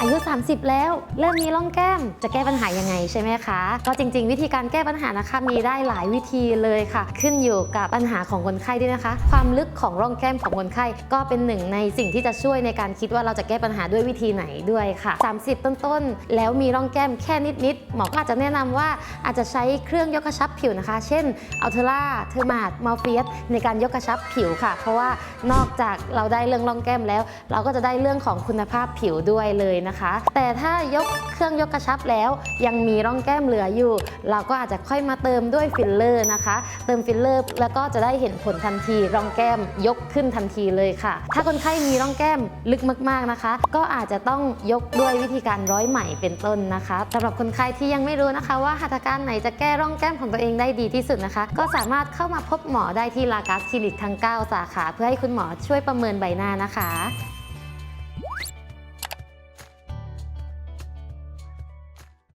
อายุ 30 แล้ว เริ่มมีร่องแก้มจะแก้ปัญหายังไงใช่ไหมคะ ก็จริง ๆ วิธีการแก้ปัญหานะคะ มีได้หลายวิธีเลยค่ะ ขึ้นอยู่กับปัญหาของคนไข้ด้วยนะคะ ความลึกของร่องแก้มของคนไข้ ก็เป็นหนึ่งในสิ่งที่จะช่วยในการคิดว่าเราจะแก้ปัญหาด้วยวิธีไหนด้วยค่ะ 30 ต้นๆ แล้วมีร่องแก้มแค่นิดๆหมอก็อาจจะแนะนำว่าอาจจะใช้เครื่องยกกระชับผิวนะคะ เช่นอัลเทล่าเทอร์มาดมาเฟียสในการยกกระชับผิวค่ะ เพราะว่านอกจากเราได้เรื่องร่องแก้มแล้ว เราก็จะได้เรื่องของคุณภาพผิวด้วยเลยนะคะ แต่ถ้ายกเครื่องยกกระชับแล้วยังมีร่องแก้มเหลืออยู่ เราก็อาจจะค่อยมาเติมด้วยฟิลเลอร์นะคะ เติมฟิลเลอร์แล้วก็จะได้เห็นผลทันทีร่องแก้มยกขึ้นทันทีเลยค่ะ ถ้าคนไข้มีร่องแก้มลึกมากๆนะคะ ก็อาจจะต้องยกด้วยวิธีการร้อยไหมเป็นต้นนะคะสำหรับคนไข้ที่ยังไม่รู้นะคะ ว่าหัตถการไหนจะแก้ร่องแก้มของตัวเองได้ดีที่สุดนะคะ ก็สามารถเข้ามาพบหมอได้ที่ลากัสคลินิกทั้ง 9 สาขา เพื่อให้คุณหมอช่วยประเมินใบหน้านะคะ